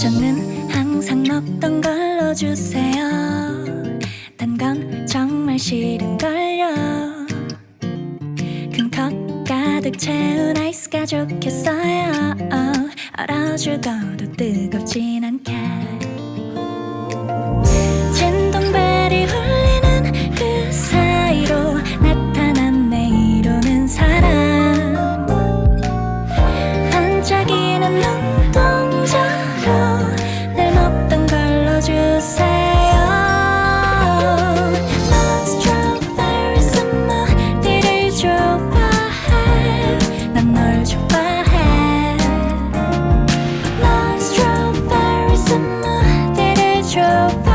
저는 항상 먹던 걸로 주세요. 단 건 정말 싫은걸요. 큰 컵 가득 채운 아이스가 좋겠어요. 어, 얼어죽어도 뜨겁진 않게. trouble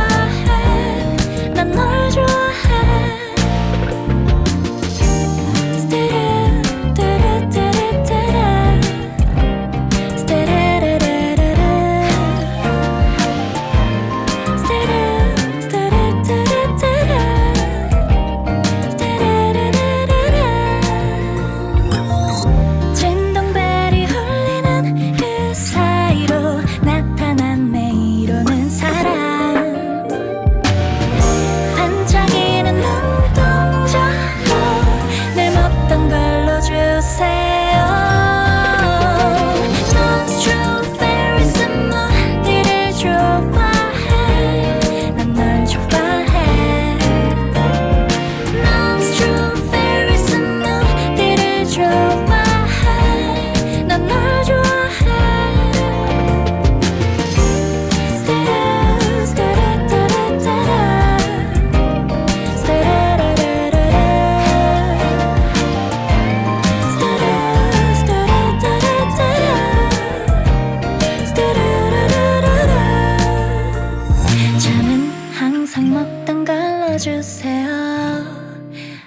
알아주세요.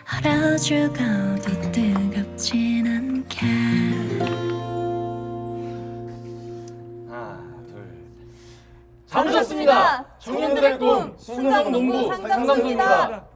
알아주고도 뜨겁진 않게. 하나 둘잘 오셨습니다. 청년들의 꿈 순정 농부 상담소입니다.